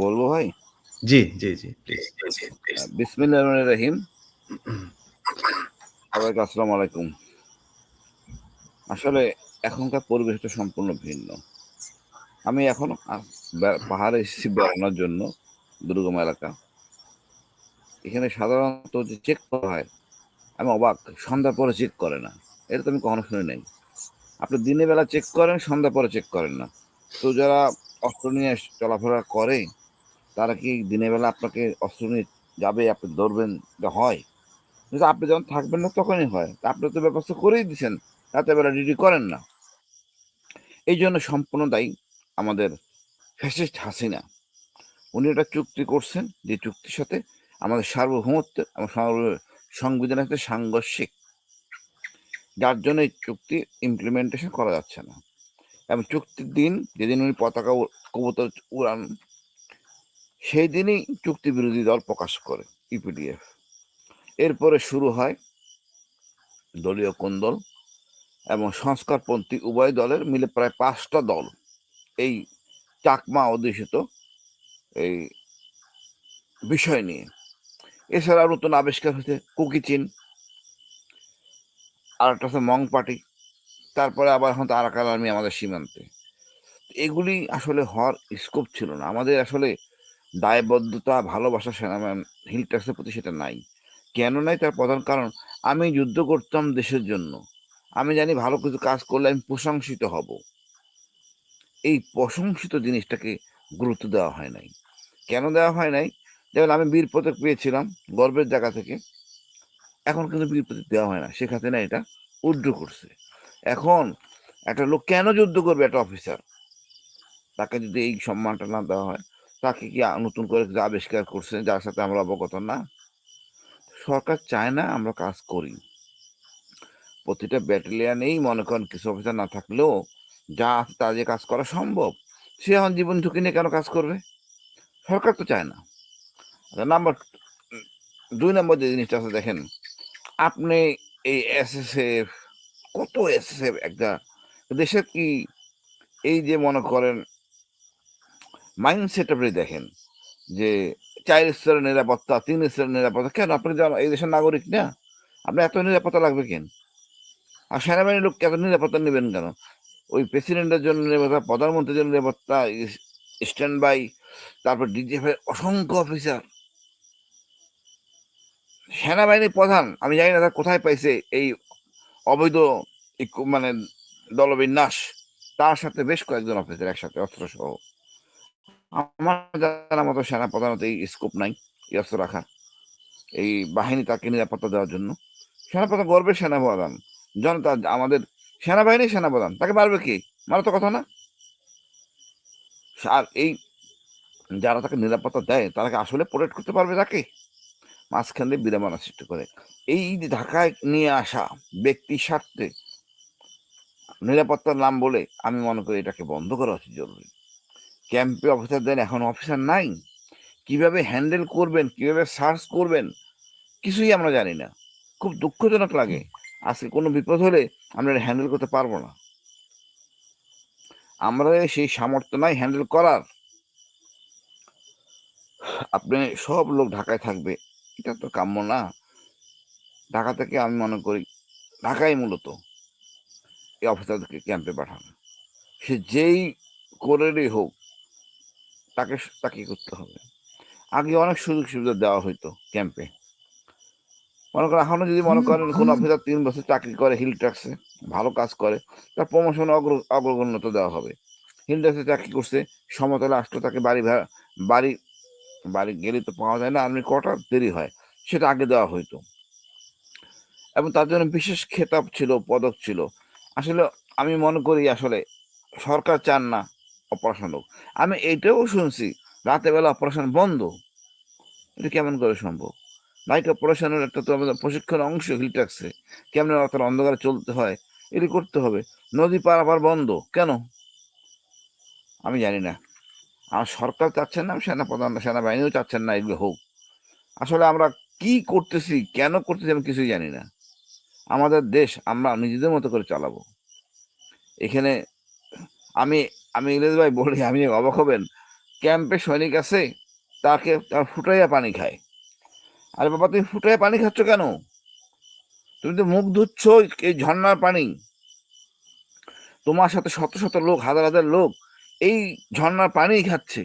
বলব ভাই? জি জি জি প্লিজ বিসমিল্লাহ রহিম। সবাইকে আসসালামু আলাইকুম। আসলে এখনকার পরিবেশটা সম্পূর্ণ ভিন্ন। আমি এখন পাহাড়ে এসেছি বেড়ানোর জন্য দুর্গম এলাকা। এখানে সাধারণত যে চেক করা হয় আমি অবাক সন্ধ্যার পরে চেক করে না। এটা তো আমি কখনো শুনে নাই। আপনি দিনের বেলা চেক করেন সন্ধ্যা পরে চেক করেন না। তো যারা অস্ত্র নিয়ে চলাফেরা করে তারা কি দিনের বেলা আপনাকে অস্ত্র নিয়ে যাবে, আপনি ধরবেন এটা হয়? কিন্তু আপনি যখন থাকবেন না তখনই হয়। আপনি তো ব্যবস্থা করেই দিচ্ছেন রাতে বেলা ডিউটি করেন না। এই জন্য সম্পূর্ণ দায়ী আমাদের ফ্যাসিস্ট হাসিনা। উনি একটা চুক্তি করছেন, যে চুক্তির সাথে আমাদের সার্বভৌমত্ব এবং সংবিধানের সাথে সাংঘর্ষিক। যার জন্য এই চুক্তি ইমপ্লিমেন্টেশন করা যাচ্ছে না। এবং চুক্তির দিন, যেদিন উনি পতাকা কবুতর উড়ান সেই দিনই চুক্তি বিরোধী দল প্রকাশ করে ইপিডিএফ। এরপরে শুরু হয় দলীয় কোন্দল এবং সংস্কারপন্থী উভয় দলের মিলে প্রায় পাঁচটা দল। এই চাকমা অধ্যুষিত এই বিষয় নিয়ে। এছাড়া নতুন আবিষ্কার হয়েছে কুকি চিন আর একটা হচ্ছে মং পার্টি তারপরে আবার হয়তো আরাকান আর্মি আমাদের সীমান্তে। এগুলি আসলে হওয়ার স্কোপ ছিল না। আমাদের আসলে দায়বদ্ধতা, ভালোবাসা সেনাবাহিনী হিল ট্যাক্সের প্রতি সেটা নাই। কেন নাই? তার প্রধান কারণ, আমি যুদ্ধ করতাম দেশের জন্য। আমি জানি ভালো কিছু কাজ করলে আমি প্রশংসিত হব। এই প্রশংসিত জিনিসটাকে গুরুত্ব দেওয়া হয় নাই। কেন দেওয়া হয় নাই? যেমন আমি বীর পদক পেয়েছিলাম গর্বের জায়গা থেকে। এখন কিন্তু বীর পদক দেওয়া হয় না। শেখ হাসিনা এটা উড্র করছে। এখন একটা লোক কেন যুদ্ধ করবে একটা অফিসার তাকে যদি এই সম্মানটা না দেওয়া হয় তাকে কি নতুন করে আবিষ্কার করছে যার সাথে আমরা অবগত না? সরকার চায় না আমরা কাজ করি। প্রতিটা ব্যাটালিয়ানেই মনে করেন কিছু অফিসার না থাকলেও যা আছে তা যে কাজ করা সম্ভব। সে এখন জীবন ঝুঁকি নিয়ে কেন কাজ করবে? সরকার তো চায় না। নাম্বার দুই নম্বর যে জিনিসটা আছে দেখেন, আপনি এই এসএসএফ কত এসএসএফ একটা দেশের কি এই যে মনে করেন মাইন্ডসেট আপনি দেখেন যে চার স্তরের নিরাপত্তা, তিন স্তরের নিরাপত্তা। কেন? আপনি এই দেশের নাগরিক না। আপনার এত নিরাপত্তা লাগবে কেন? আর সেনাবাহিনীর লোক এত নিরাপত্তা নেবেন কেন? ওই প্রেসিডেন্টের জন্য নিরাপত্তা, প্রধানমন্ত্রীর জন্য নিরাপত্তা স্ট্যান্ড বাই তারপর ডিজিএফ এর অসংখ্য অফিসার। সেনাবাহিনীর প্রধান, আমি জানি না তার কোথায় পাইছে এই অবৈধ মানে দলবিন্যাস। তার সাথে বেশ কয়েকজন অফিসার একসাথে অস্ত্র সহ আমার জানা মতো সেনা প্রধানত এই স্কোপ নাই, এই অস্ত্র রাখার। এই বাহিনী তাকে নিরাপত্তা দেওয়ার জন্য। সেনাপ্রধান গর্বের সেনাপ্রধান। জনতা আমাদের সেনাবাহিনী সেনাপ্রধান। তাকে পারবে কি? মানে তো কথা না। আর এই যারা তাকে নিরাপত্তা দেয়, তারা আসলে প্রোটেক্ট করতে পারবে তাকে? মাঝখান দিয়ে বিড়ম্বনা সৃষ্টি করে। এই ঢাকায় নিয়ে আসা ব্যক্তির স্বার্থে নিরাপত্তার নাম বলে আমি মনে করি এটাকে বন্ধ করা উচিত জরুরি। ক্যাম্পে অফিসার দেন এখন অফিসার নাই। কীভাবে হ্যান্ডেল করবেন, কীভাবে সার্চ করবেন, কিছুই আমরা জানি না। খুব দুঃখজনক লাগে। আজকে কোনো বিপদ হলে আমরা হ্যান্ডেল করতে পারব না। আমরা সেই সামর্থ্য নাই হ্যান্ডেল করার। আপনি সব লোক ঢাকায় থাকবে। এটা তো কাম্য না। ঢাকা থেকে আমি মনে করি ঢাকায় মূলত এই অফিসারদেরকে ক্যাম্পে পাঠানো। সে যেই করেরই হোক তাকে তাকে করতে হবে। আগে অনেক সুযোগ সুবিধা দেওয়া হইতো ক্যাম্পে মনে করেন এখনও যদি মনে করেন কোন অফিসার তিন বছর চাকরি করে হিল ট্যাক্সে ভালো কাজ করে তার প্রমোশন অগ্র অগ্রগণ্যতা দেওয়া হবে। হিল ট্যাক্সে চাকরি করছে সমতলে আসলো তাকে বাড়ি ভাড়া বাড়ি বাড়ি গেলে তো পাওয়া যায় না আর্মি কটা দেরি হয় সেটা আগে দেওয়া হইতো। এবং তার জন্য বিশেষ খেতাব ছিল পদক ছিল। আসলে আমি মনে করি আসলে সরকার চান না অপারেশন হোক। আমি এইটাও শুনছি রাতে বেলা অপারেশন বন্ধ। এটা কেমন করে সম্ভব? নাইট অপারেশনের একটা তো আমাদের প্রশিক্ষণ অংশ হিল ট্যাক্সে কেমন রাতের অন্ধকারে চলতে হয়? এটি করতে হবে। নদী পার আবার বন্ধ। কেন? আমি জানি না। আর সরকার চাচ্ছেন না, সেনাপ্রধান, সেনাবাহিনীও চাচ্ছেন না এগুলো হোক। আসলে আমরা কি করতেছি, কেন করতেছি আমি কিছুই জানি না। আমাদের দেশ আমরা নিজেদের মতো করে চালাবো। এখানে আমি আমি ইলিশ ভাই বলি আমি অবাক হবেন। ক্যাম্পে সৈনিক আছে, তাকে তার ফুটাইয়া পানি খায়। আরে বাবা, তুমি ফুটাইয়া পানি খাচ্ছ কেন? তুমি তো মুখ ধুচ্ছ এই ঝর্ণার পানি। তোমার সাথে শত শত লোক, হাজার হাজার লোক এই ঝর্ণার পানিই খাচ্ছে।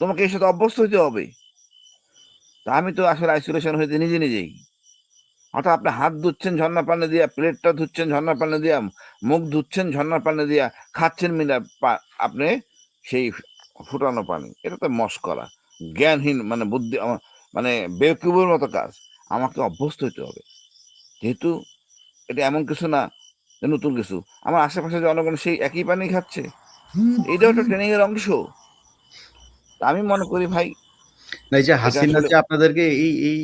তোমাকে এর সাথে অভ্যস্ত হতে হবে। তা আমি তো আসলে আইসোলেশন হয়েছে নিজে নিজেই। অর্থাৎ আপনি হাত ধুচ্ছেন ঝর্ণা পানি দিয়া প্লেটটা ধুচ্ছেন ঝর্ণার পানি দিয়া মুখ ধুচ্ছেন ঝর্ণার পানি দিয়া খাচ্ছেন মিলা পা- আপনি সেই ফুটানো পানি। এটা তো মস্করা জ্ঞানহীন মানে বুদ্ধি মানে বেকুবের মতো কাজ। আমাকে অভ্যস্ত হতে হবে। যেহেতু এটা এমন কিছু না যে নতুন কিছু। আমার আশেপাশে জনগণ সেই একই পানি খাচ্ছে। এটাও একটা ট্রেনিংয়ের অংশ। তা আমি মনে করি ভাই না এই যে হাসিনা যে আপনাদেরকে এই এই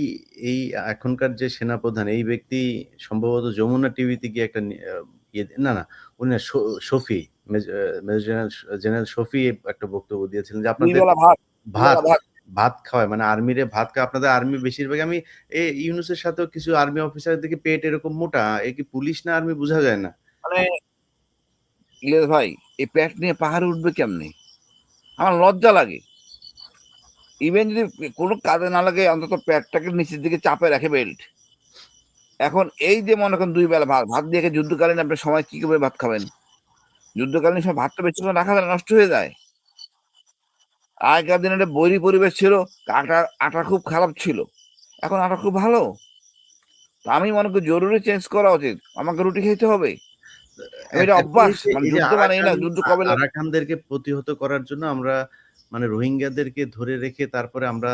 এই এখনকার যে সেনাপ্রধান এই ব্যক্তি সম্ভবত যমুনা টিভিতে গিয়ে একটা ইয়ে না না উনি না, Shafi major general general Shafi একটা বক্তব্য দিয়েছিলেন যে আপনাদের ভাত ভাত খাওয়ায় মানে আর্মিরে ভাত খাওয়া আপনাদের আর্মি বেশিরভাগ আমি এই ইউনুসের সাথেও কিছু আর্মি অফিসার দেখি পেট এরকম মোটা এ কি পুলিশ না আর্মি বোঝা যায় না? মানে ইলিয়াস ভাই এই প্যাট নিয়ে পাহাড়ে উঠবে কেমনে? আমার লজ্জা লাগে। ইভেন যদি কোনো কাজে না লাগে অন্তত প্যাটটাকে নিচের দিকে চাপে রাখে বেল্ট। এখন এই যে মনে করেন দুই বেলা ভাত ভাত দিয়ে যুদ্ধকালীন আপনি সময় কি করে ভাত খাবেন? যুদ্ধকালীন সময় ভাতটা বেশিক্ষণ রাখা যায় নষ্ট হয়ে যায়। আগেকার দিনে একটা বৈরী পরিবেশ ছিল আটা আটা খুব খারাপ ছিল। এখন আটা খুব ভালো। তো আমি মনে করি জরুরি চেঞ্জ করা উচিত। আমাকে রুটি খেতে হবে। এটা অভ্যাস, এই যে- মানে যুদ্ধ মানে না, যুদ্ধ কবে? আরাকানদেরকে প্রতিহত করার জন্য আমরা মানে রোহিঙ্গাদেরকে ধরে রেখে তারপরে আমরা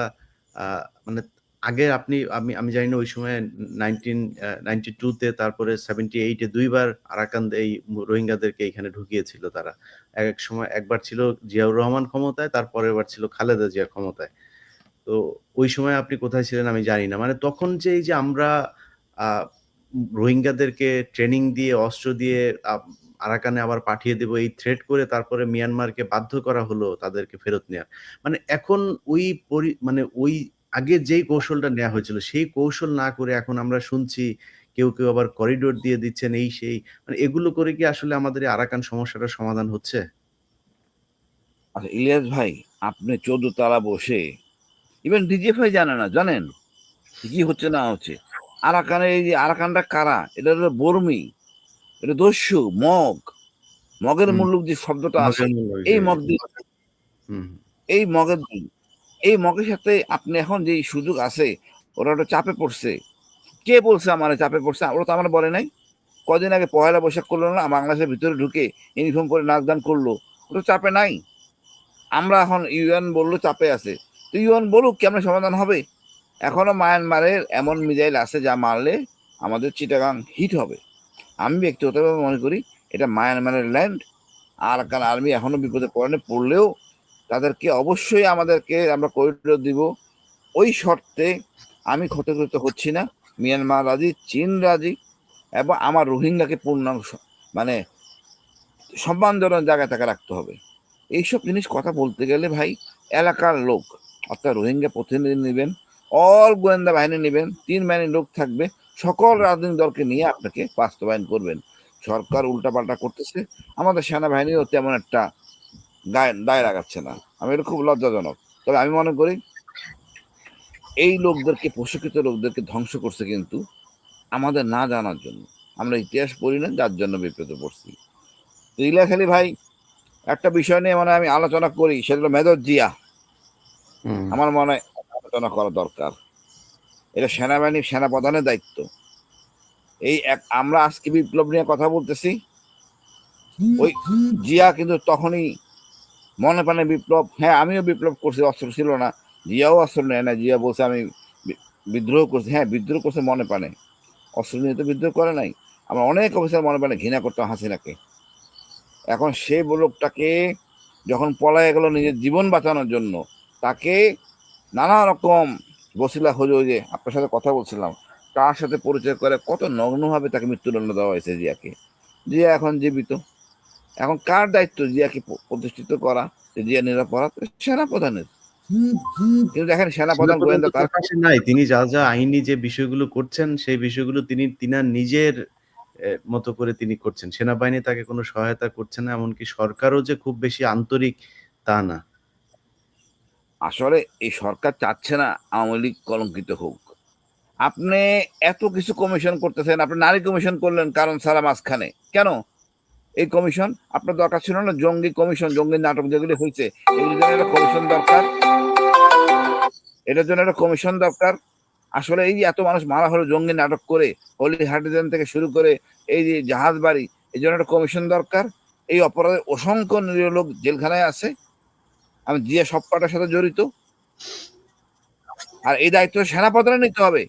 মানে আগে আপনি, আমি আমি জানি না ওই সময় নাইনটিন নাইনটি টুতে তারপরে সেভেন্টি এইটে দুইবার আরাকান এই রোহিঙ্গাদেরকে এখানে ঢুকিয়েছিল তারা। এক এক সময় একবার ছিল জিয়াউর রহমান ক্ষমতায় তারপরের বার ছিল খালেদা জিয়া ক্ষমতায়। তো ওই সময় আপনি কোথায় ছিলেন আমি জানি না। মানে তখন যে এই যে আমরা রোহিঙ্গাদেরকে ট্রেনিং দিয়ে, অস্ত্র দিয়ে আরাকানে আবার পাঠিয়ে দেব এই থ্রেট করে তারপরে মিয়ানমারকে বাধ্য করা হলো তাদেরকে ফেরত নেওয়ার মানে এখন ওই পরি মানে ওই আগে যেই কৌশলটা নেওয়া হয়েছিল, সেই কৌশল না করে এখন আমরা শুনছি কেউ কেউ আবার করিডোর দিয়ে দিচ্ছেন এই সেই। মানে এগুলো করে কি আসলে আমাদের আরাকান সমস্যাটার সমাধান হচ্ছে? আচ্ছা ইলিয়াস ভাই, আপনি চোদ্দ তালা বসে ইভেন ডিজিএফআই জানে না, জানেন? কি হচ্ছে না হচ্ছে? আরাকানের এই যে আরাকানটা কারা? এটা বর্মি। এটা দস্যু মগ। মগের। মূল্য যে শব্দটা আছে এই মগ দিয়ে এই মগের এই মগের সাথে আপনি এখন যে সুযোগ আছে ওরা ওটা চাপে পড়ছে। কে বলছে আমার চাপে পড়ছে? ওরা তো আমার বলে নাই। কদিন আগে পয়লা বৈশাখ করল না বাংলাদেশের ভিতরে ঢুকে ইউনিফর্ম করে নাচ গান করল। ওটা চাপে নাই। আমরা এখন ইউএন বলল চাপে আছে। তো ইউএন বলুক কেমন সমাধান হবে? এখনও মায়ানমারের এমন মিজাইল আছে যা মারলে আমাদের চিটাগাং হিট হবে। আমি ব্যক্তিগতভাবে মনে করি এটা মায়ানমারের ল্যান্ড আর কারণ আর্মি এখনও বিপদে পড়েনি, পড়লেও তাদেরকে অবশ্যই আমাদেরকে আমরা করিডোর দিব। ওই শর্তে আমি ক্ষতিগ্রস্ত হচ্ছি না। মিয়ানমার রাজি, চীন রাজি, এবং আমার রোহিঙ্গাকে পূর্ণাংশ মানে সম্মানজনক জায়গায় তাকে রাখতে হবে। এইসব জিনিস কথা বলতে গেলে ভাই, এলাকার লোক, অর্থাৎ রোহিঙ্গা প্রতিনিধি নেবেন অল গোয়েন্দা বাহিনী নেবেন, তিন বাহিনীর লোক থাকবে সকল রাজনৈতিক দলকে নিয়ে আপনাকে বাস্তবায়ন করবেন। সরকার উল্টাপাল্টা করতেছে আমাদের সেনাবাহিনীও তেমন একটা দায় দায় লাগাচ্ছে না। আমি এটা খুব লজ্জাজনক। তবে আমি মনে করি এই লোকদেরকে প্রশিক্ষিত লোকদেরকে ধ্বংস করছে কিন্তু আমাদের না জানার জন্য। আমরা ইতিহাস পড়ি না যার জন্য বিপদে পড়ছি। তো ইলাখালি ভাই একটা বিষয় নিয়ে মানে আমি আলোচনা করি সেটা হলো মেজর জিয়া। আমার মনে হয় আলোচনা করা দরকার। এটা সেনাবাহিনী সেনাপ্রধানের দায়িত্ব। এই এক আমরা আজকে বিপ্লব নিয়ে কথা বলতেছি। ওই জিয়া কিন্তু তখনই মনে প্রাণে বিপ্লব। হ্যাঁ আমিও বিপ্লব করছি, অস্ত্র ছিল না। জিয়াও অস্ত্র নেয় না জিয়া বলছে আমি বিদ্রোহ করছি। হ্যাঁ বিদ্রোহ করছে মনে প্রাণে। অস্ত্র নিয়ে তো বিদ্রোহ করে নাই। আমরা অনেক অফিসার মনে প্রাণে ঘৃণা করতাম হাসিনাকে। এখন সেই লোকটাকে যখন পলায় গেল নিজের জীবন বাঁচানোর জন্য, তাকে নানা রকম বসিলা ওই যে আপনার সাথে কথা বলছিলাম তার সাথে পরিচয় করে কত নগ্নভাবে তাকে মৃত্যুদণ্ড দেওয়া হয়েছে জিয়াকে? জিয়া এখন জীবিত। এখন কার দায়িত্ব জিয়াকে প্রতিষ্ঠিত করা? জিয়া নিরাপরাধ সেনা প্রধানের কিন্তু দেখেন সেনাপ্রধান গোয়েন্দা তার প্রকাশ্যে নাই। তিনি যা যা আইনি যে বিষয়গুলো করছেন সেই বিষয়গুলো তিনি তিনার নিজের মতো করে তিনি করছেন। সেনাবাহিনী তাকে কোনো সহায়তা করছে না এমনকি সরকারও যে খুব বেশি আন্তরিক তা না। আসলে এই সরকার চাচ্ছে না আওয়ামী লীগ কলঙ্কিত হোক। আপনি এত কিছু কমিশন করতেছেন, আপনি নারী কমিশন করলেন কারণ সারা মাঝখানে কেন? এই কমিশন আপনার দরকার ছিল না, জঙ্গি কমিশন জঙ্গি নাটক যেগুলি হয়েছে, এগুলির জন্য একটা কমিশন দরকার। এটার জন্য একটা কমিশন দরকার। আসলে এই যে এত মানুষ মারা হলো জঙ্গি নাটক করে হলি হার্টিজেন থেকে শুরু করে, এই যে জাহাজ বাড়ি এই জন্য একটা কমিশন দরকার। এই অপরাধে অসংখ্য নিরীহ লোক জেলখানায় আছে। আমি জিয়া সব কটার সাথে জড়িত। আর এই দায়িত্ব সেনাপ্রধানে নিতে হবে।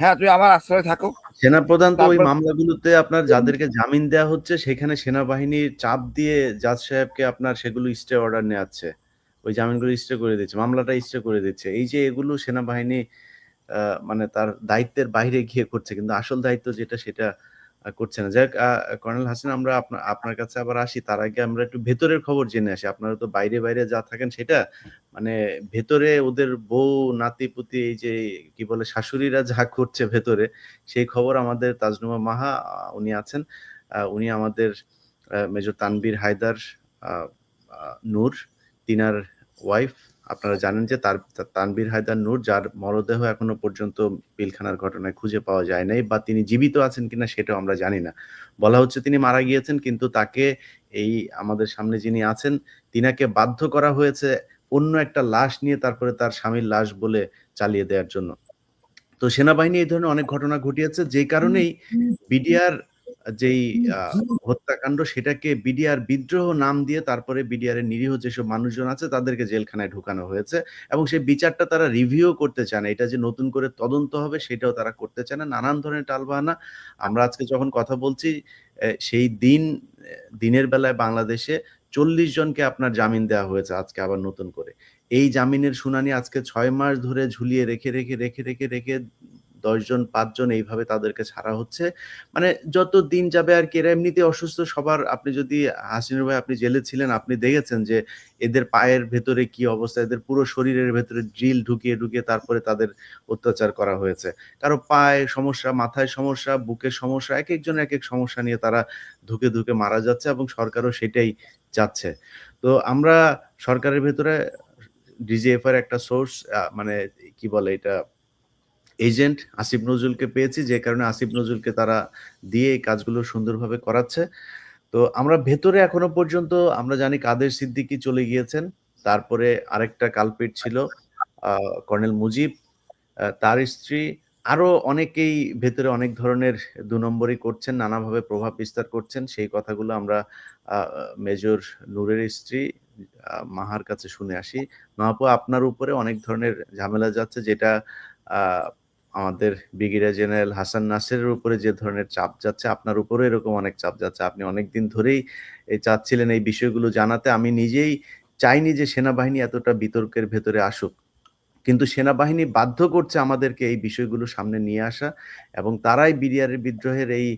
হ্যাঁ তুই আমার আশ্রয় থাকো। সেনাপ্রধান তো ওই মামলাগুলোতে আপনার যাদেরকে জামিন দেওয়া হচ্ছে সেখানে সেনাবাহিনীর চাপ দিয়ে জাজ সাহেবকে আপনার সেগুলো স্টে অর্ডার নেওয়াচ্ছে ওই জামিনগুলো স্টে করে দিচ্ছে মামলাটা স্টে করে দিচ্ছে। এই যে এগুলো সেনাবাহিনী আহ, মানে তার দায়িত্বের বাইরে গিয়ে করছে কিন্তু আসল দায়িত্ব যেটা সেটা করছে না। যাক কর্নেল হাসিন, আমরা আপনার কাছে আবার আসি। তার আগে আমরা একটু ভেতরের খবর জেনে আসি। আপনারা তো বাইরে বাইরে যা থাকেন সেটা মানে ভেতরে ওদের বউ, নাতি, পুতি, এই যে, কি বলে, শাশুড়িরা যা করছে ভেতরে, সেই খবর আমাদের তাজনুমা মাহা উনি আছেন। উনি আমাদের মেজর তানবীর হায়দার নূর, তিনার ওয়াইফ আপনারা জানেন যে তার তানবীর হায়দার নূর যার মরদেহ এখনও পর্যন্ত পিলখানার ঘটনায় খুঁজে পাওয়া যায় নাই বা তিনি জীবিত আছেন কিনা সেটাও আমরা জানি না। বলা হচ্ছে তিনি মারা গিয়েছেন কিন্তু তাকে এই আমাদের সামনে যিনি আছেন তিনাকে বাধ্য করা হয়েছে অন্য একটা লাশ নিয়ে তারপরে তার স্বামীর লাশ বলে চালিয়ে দেওয়ার জন্য। তো সেনাবাহিনী এই ধরনের অনেক ঘটনা ঘটিয়েছে যে কারণেই বিডিআর যেই হত্যাকাণ্ড সেটাকে বিডিআর বিদ্রোহ নাম দিয়ে তারপরে বিডিআর এর নিরীহ যেসব মানুষজন আছে তাদেরকে জেলখানায় ঢুকানো হয়েছে এবং সেই বিচারটা তারা রিভিউ করতে চায় না। এটা যে নতুন করে তদন্ত হবে সেটাও তারা করতে চায় না। নানান ধরনের টালবাহানা। আমরা আজকে যখন কথা বলছি সেই দিন দিনের বেলায় বাংলাদেশে চল্লিশ জনকে আপনার জামিন দেওয়া হয়েছে আজকে আবার নতুন করে। এই জামিনের শুনানি আজকে ছয় মাস ধরে ঝুলিয়ে রেখে রেখে রেখে রেখে রেখে দশজন, পাঁচজন এইভাবে তাদেরকে ছাড়া হচ্ছে। মানে যত দিন যাবে আর কি, এরা এমনিতে অসুস্থ, সবার আপনি যদি, হাসিনুর ভাই আপনি জেলে ছিলেন, আপনি দেখেছেন যে এদের পায়ের ভেতরে কি অবস্থা, এদের পুরো শরীরের ভেতরে ড্রিল ঢুকিয়ে ঢুকিয়ে তারপরে তাদের অত্যাচার করা হয়েছে। কারও পায়ে সমস্যা, মাথায় সমস্যা, বুকের সমস্যা, এক একজন এক এক সমস্যা নিয়ে তারা ধুকে ধুকে মারা যাচ্ছে এবং সরকারও সেটাই চাচ্ছে। তো আমরা সরকারের ভেতরে ডিজিএফ এর একটা সোর্স মানে কি বলে এটা এজেন্ট আসিফ নজরুলকে পেয়েছি, যে কারণে আসিফ নজরুলকে তারা দিয়ে এই কাজগুলো সুন্দরভাবে করাচ্ছে। তো আমরা ভেতরে এখনও পর্যন্ত আমরা জানি কাদের সিদ্দিকি চলে গিয়েছেন। তারপরে আরেকটা কালপিট ছিল কর্নেল মুজিব তার স্ত্রী। আরও অনেকেই ভেতরে অনেক ধরনের দু নম্বরই করছেন, নানাভাবে প্রভাব বিস্তার করছেন। সেই কথাগুলো আমরা মেজর নূরের স্ত্রী মাহার কাছে শুনে আসি। মাহাপু আপনার উপরে অনেক ধরনের ঝামেলা যাচ্ছে, যেটা আমাদের ব্রিগেডিয়ার জেনারেল হাসান নাসেরের উপরে যে ধরনের চাপ যাচ্ছে, আপনার উপরেও এরকম অনেক চাপ যাচ্ছে। আপনি অনেক দিন ধরেই চাচ্ছিলেন এই বিষয়গুলো জানাতে। আমি নিজেই চাইনি যে সেনাবাহিনী এতটা বিতর্কের ভেতরে আসুক। কিন্তু সেনাবাহিনী বাধ্য করছে আমাদেরকে এই বিষয়গুলো সামনে নিয়ে আসা এবং তারাই বিডিআরের বিদ্রোহের এই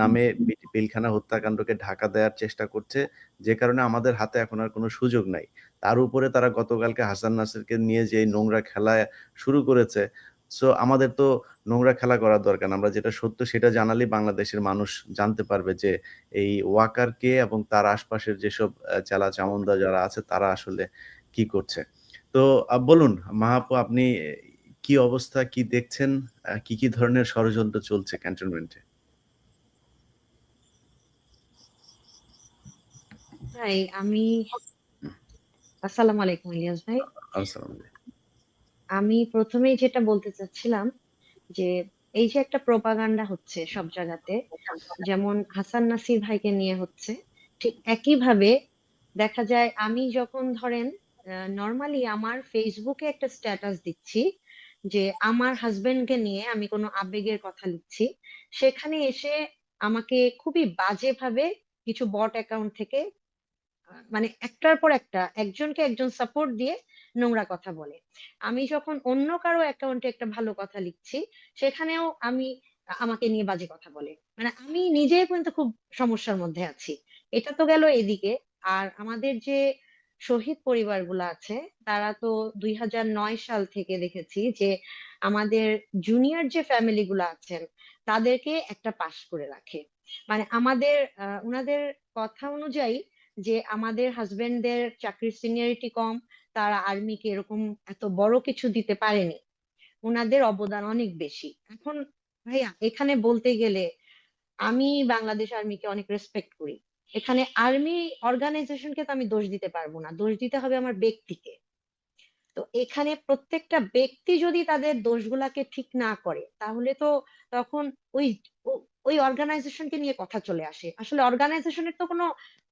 নামে পিলখানা হত্যাকাণ্ডকে ঢাকা দেওয়ার চেষ্টা করছে। যে কারণে আমাদের হাতে এখন আর কোনো সুযোগ নাই। তার উপরে তারা গতকালকে হাসান নাসেরকে নিয়ে যে নোংরা খেলা শুরু করেছে সো আমাদের তো নোংরা খেলা করার দরকার আমরা যেটা সত্য সেটা জানালেই বাংলাদেশের মানুষ জানতে পারবে যে এই ওয়াকার কে এবং তার আশপাশের যেসব চালা চামুন্ডা যারা আছে তারা আসলে কি করছে। তো বলুন মাহাপু আপনি কি অবস্থা কি দেখছেন কি কি ধরনের ষড়যন্ত্র চলছে ক্যান্টনমেন্টে? ভাই আমি আসসালামু আলাইকুম ইলিয়াস ভাই। আসসালাম আমি প্রথমেই যেটা বলতে চাচ্ছিলাম যে, এই যে একটা প্রপাগান্ডা হচ্ছে সব জায়গাতে, যেমন হাসান নাসির ভাইকে নিয়ে হচ্ছে, ঠিক একইভাবে দেখা যায় আমি যখন ধরেন নর্মালি আমার ফেসবুকে একটা স্ট্যাটাস দিচ্ছি যে, আমার হাজবেন্ডকে নিয়ে আমি কোনো আবেগের কথা লিখছি, সেখানে এসে আমাকে খুবই বাজেভাবে কিছু বট অ্যাকাউন্ট থেকে মানে একটার পর একটা একজনকে একজন সাপোর্ট দিয়ে নোংরা কথা বলে। আমি যখন অন্য কারও অ্যাকাউন্টে একটা ভালো কথা লিখছি সেখানেও আমি আমাকে নিয়ে বাজে কথা বলে। মানে আমি নিজেই কিন্তু খুব সমস্যার মধ্যে আছি। এটা তো গেল এদিকে। আর আমাদের যে শহীদ পরিবারগুলো আছে তারা তো দুই নয় সাল থেকে দেখেছি যে আমাদের জুনিয়র যে ফ্যামিলি গুলো আছেন তাদেরকে একটা পাশ করে রাখে। মানে আমাদের আহ, উনাদের কথা অনুযায়ী যে আমাদের হাজবেন্ডদের চাকরির সিনিয়রিটি কম, তারা আর্মিকে এরকম এত বড় কিছু দিতে পারেনি। ওনাদের অবদান অনেক বেশি। এখন ভাইয়া, এখানে বলতে গেলে আমি বাংলাদেশ আর্মিকে অনেক রেসপেক্ট করি। এখানে আর্মি অর্গানাইজেশনকে তো আমি দোষ দিতে পারব না। দোষ দিতে হবে আমার ব্যক্তিকে। তো এখানে প্রত্যেকটা ব্যক্তি যদি তাদের দোষগুলাকে ঠিক না করে, তাহলে তো তখন ওই ওই অর্গানাইজেশনকে নিয়ে কথা চলে আসে। আসলে অর্গানাইজেশনের তো কোনো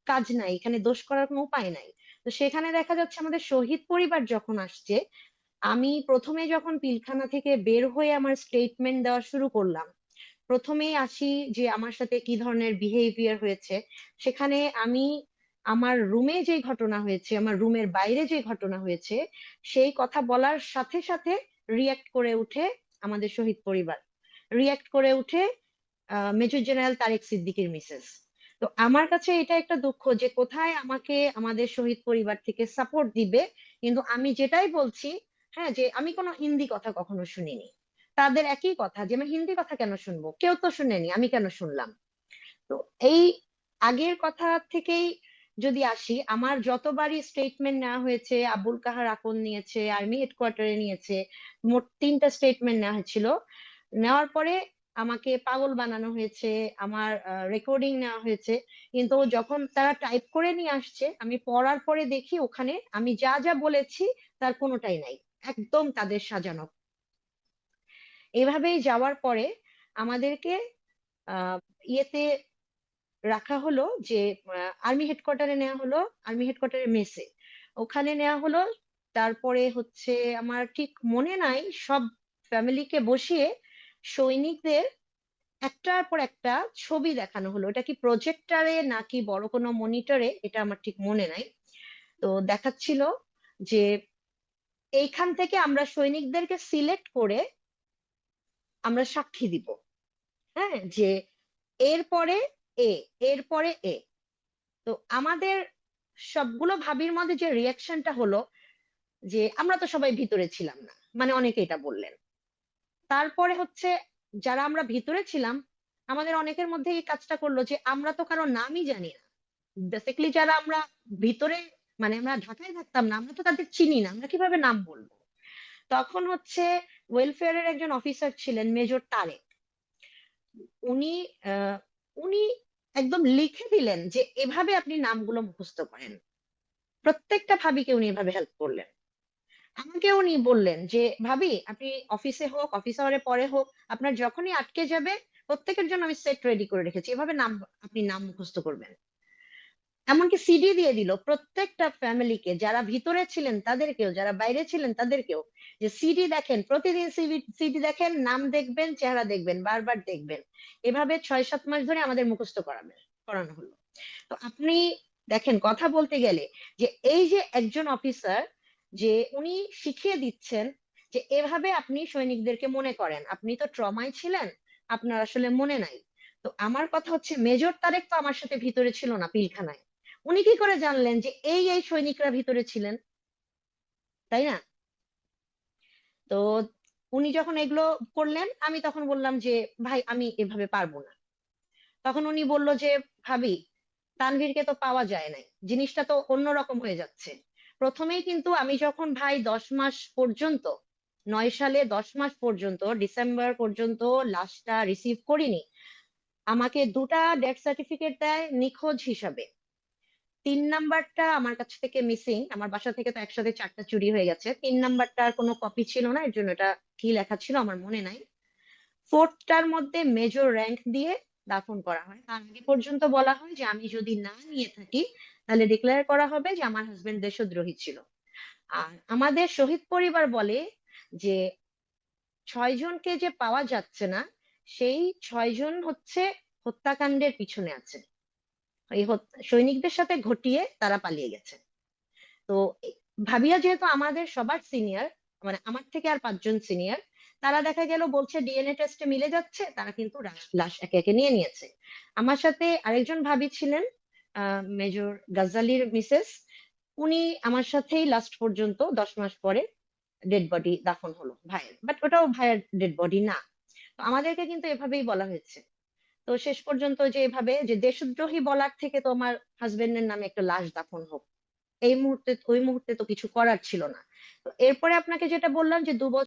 কাজ নাই, এখানে দোষ করার কোনো উপায় নাই। তো সেখানে দেখা যাচ্ছে আমাদের শহীদ পরিবার যখন আসছে, আমি প্রথমে যখন পিলখানা থেকে বের হয়ে আমার স্টেটমেন্ট দেওয়া শুরু করলাম, প্রথমেই আসি যে আমার সাথে কি ধরনের বিহেভিয়ার হয়েছে। সেখানে আমি আমার রুমে যে ঘটনা হয়েছে, আমার রুমের বাইরে যে ঘটনা হয়েছে, সেই কথা বলার সাথে সাথে রিয়াক্ট করে উঠে আমাদের শহীদ পরিবার। রিয়াক্ট করে উঠে মেজর জেনারেল তারেক সিদ্দিকীর মিসেস। তো আমার কাছে এটা একটা দুঃখ যে কোথায় আমাকে আমাদের শহীদ পরিবার থেকে সাপোর্ট দিবে। কিন্তু আমি যেটাই বলছি হ্যাঁ যে আমি কোনো হিন্দি কথা কখনো শুনিনি। তাদের একই কথা, যে আমি হিন্দি কথা কেন শুনব? কেউ তো শুনেনি, আমি কেন শুনলাম? তো এই আগের কথা থেকেই যদি আসি, আমার যতবারই স্টেটমেন্ট নেওয়া হয়েছে, আবুল কাহার আকন নিয়েছে, আর্মি হেডকোয়ার্টারে নিয়েছে, মোট তিনটা স্টেটমেন্ট নেওয়া হয়েছিল। নেওয়ার পরে আমাকে পাগল বানানো হয়েছে, আমার রেকর্ডিং নেওয়া হয়েছে। কিন্তু যখন তারা টাইপ করে নিয়ে আসছে, আমি পড়ার পরে দেখি ওখানে আমি যা যা বলেছি তার কোনোটাই নাই। একদম তাদের সাজানো। এভাবেই যাওয়ার পরে আমাদেরকে ইয়েতে রাখা হলো যে আর্মি হেডকোয়ার্টারে নেওয়া হলো আর্মি হেডকোয়ার্টারে মেসে ওখানে নেওয়া হলো, তারপরে হচ্ছে আমার ঠিক মনে নাই, সব ফ্যামিলিকে বসিয়ে সৈনিকদের একটার পর একটা ছবি দেখানো হলো। এটা কি প্রজেক্টরে নাকি বড় কোনো মনিটরে এটা আমার ঠিক মনে নাই। তো দেখাচ্ছিল যে এইখান থেকে আমরা সৈনিকদেরকে সিলেক্ট করে আমরা সাক্ষী দিব। হ্যাঁ যে এরপরে এ এরপরে এ। তো আমাদের সবগুলো ভাবির মধ্যে যে রিয়াকশনটা হলো যে আমরা তো সবাই ভিতরে ছিলাম না মানে অনেকে এটা বললেন। তারপরে হচ্ছে যারা আমরা ভিতরে ছিলাম, আমাদের অনেকের মধ্যে এই কাজটা করল যে আমরা তো কারও নামই জানি না। বেসিক্যালি যারা আমরা ভিতরে মানে আমরা ঢাকায় থাকতাম না, আমরা তো তাদের চিনি না, আমরা কীভাবে নাম বলব? তখন হচ্ছে ওয়েলফেয়ারের একজন অফিসার ছিলেন মেজর তারেক। উনি উনি একদম লিখে দিলেন যে এভাবে আপনি নামগুলো মুখস্থ করেন। প্রত্যেকটা ভাবিকে উনি এভাবে হেল্প করলেন। আমাকে উনি বললেন যে, ভাবি, আপনি অফিসে হোক অফিস আওয়ারে পরে হোক, আপনার যখনই আটকে যাবে, প্রত্যেকের জন্য আমি সেট রেডি করে রেখেছি। এভাবে নাম, আপনি নাম মুখস্থ করবেন। এমনকি সিডি দিয়ে দিল প্রত্যেকটা ফ্যামিলিকে যারা ভিতরে ছিলেন তাদেরকেও, যারা বাইরে ছিলেন তাদেরকেও, যে সিডি দেখেন, প্রতিদিন সিডি দেখেন, নাম দেখবেন, চেহারা দেখবেন, বারবার দেখবেন। এভাবে ছয় সাত মাস ধরে আমাদের মুখস্থ করাবে করানো হলো। তো আপনি দেখেন, কথা বলতে গেলে যে, এই যে একজন অফিসার যে উনি শিখিয়ে দিচ্ছেন যে এভাবে আপনি সৈনিকদেরকে মনে করেন। আপনি তো ট্রমায় ছিলেন, আপনার আসলে মনে নাই। তো আমার কথা হচ্ছে, মেজর তারেক তো আমার সাথে ভিতরে ছিল না পিলখানায়। উনি কি করে জানলেন যে এই এই সৈনিকরা ভিতরে ছিলেন? তাই না? তো উনি যখন এগুলো করলেন, আমি তখন বললাম যে, ভাই, আমি এভাবে পারব না। তখন উনি বলল যে, ভাবি, তানভীরকে তো পাওয়া যায় নাই। জিনিসটা তো অন্যরকম হয়ে যাচ্ছে। প্রথমেই কিন্তু আমি যখন ভাই দশ মাস পর্যন্ত, নয় সালে দশ মাস পর্যন্ত, ডিসেম্বর পর্যন্ত লাশটা রিসিভ করিনি, আমাকে দুটা ডেথ সার্টিফিকেট দেয় নিখোঁজ হিসাবে। তিন নাম্বারটা আমার কাছ থেকে মিসিং আমার বাসা থেকে তো একসাথে চারটা চুরি হয়ে গেছে, তিন নাম্বারটার কোনো কপি ছিল না, এর জন্য এটা কি লেখা ছিল আমার মনে নাই। ফোর্থটার মধ্যে মেজর র্যাঙ্ক দিয়ে দাফন করা হয়। তার আগে পর্যন্ত বলা হয় যে আমি যদি না নিয়ে থাকি তাহলে ডিক্লেয়ার করা হবে যে আমার হাজবেন্ড দেশদ্রোহী ছিল। আর আমাদের শহীদ পরিবার বলে যে ছয় জনকে যে পাওয়া যাচ্ছে না, সেই ছয়জন হচ্ছে হত্যাকাণ্ডের পিছনে আছে। এই সৈনিকদের সাথে ঘটিয়ে তারা পালিয়ে গেছে। তো ভাবিয়া যেহেতু আমাদের সবার সিনিয়র মানে আমার থেকে আর পাঁচজন সিনিয়র তারা দেখা গেল বলছে ডিএনএ টেস্টে মিলে যাচ্ছে, তারা কিন্তু লাশ একে একে নিয়ে নিয়েছে। আমার সাথে আরেকজন ভাবি ছিলেন মেজর গাজালির মিসেস উনি আমার সাথেই লাস্ট পর্যন্ত দশ মাস পরে ডেড বডি দাফন হলো, ভাইয়ের। বাট ওটাও ভাইয়ের ডেড বডি না। তো আমাদেরকে কিন্তু এভাবেই বলা হয়েছে। তো শেষ পর্যন্ত যে এভাবে, যে দেশদ্রোহী বলার থেকে তো আমার হাজবেন্ডের নামে একটা লাশ দাফন হোক, এই মুহূর্তে, ওই মুহূর্তে তো কিছু করার ছিল না। তো এরপরে আপনাকে যেটা বললাম যে দু বছর